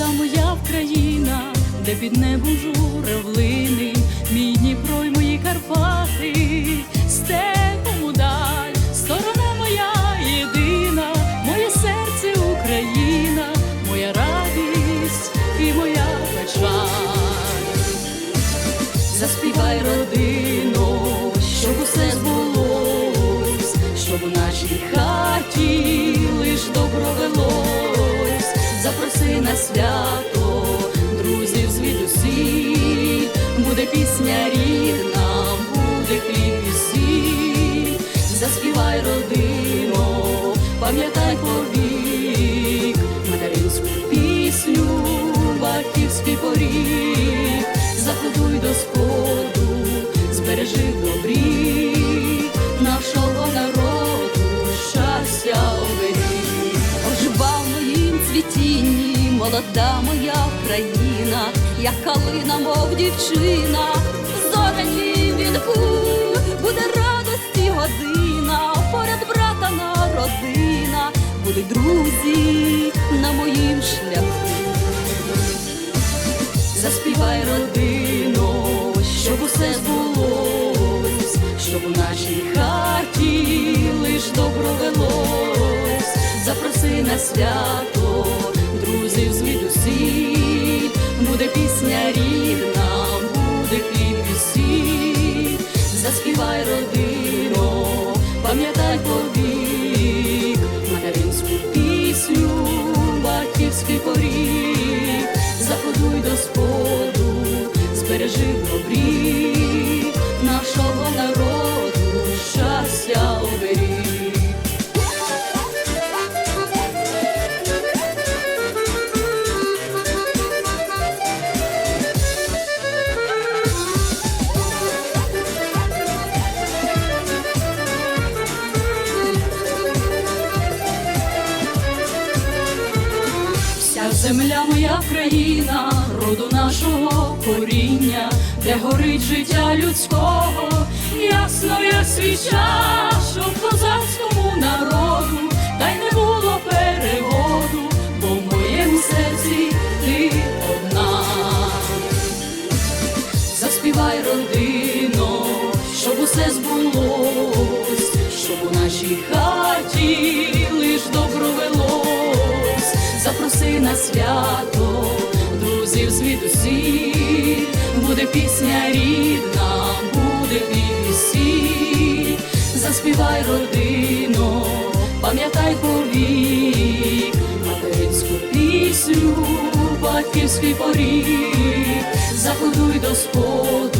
та моя Вкраїна, де під небом журавлини, мій Дніпро й мої Карпати. Свято, друзів звідусі, буде пісня рідна, буде хліб і заспівай родино, пам'ятай повік, молода моя країна, як калина, мов дівчина, в зоряній вінку буде радості година, поряд брата на родина, будуть друзі на моїм шляху. Заспівай родино, щоб усе збулось, щоб у нашій хаті лиш добро велось, запроси на свято, земля моя країна, роду нашого коріння, де горить життя людського, ясно я свіча, що козацькому народу, та й не було переводу, бо в моєму серці ти одна. Заспівай родино, щоб усе збулось, щоб у нашій хаті лиш добро велось, запроси на свято, друзів звідусіль, буде пісня рідна, буде хліб і заспівай родино, пам'ятай повік, материнську пісню, батьківський поріг, заходуй до добрі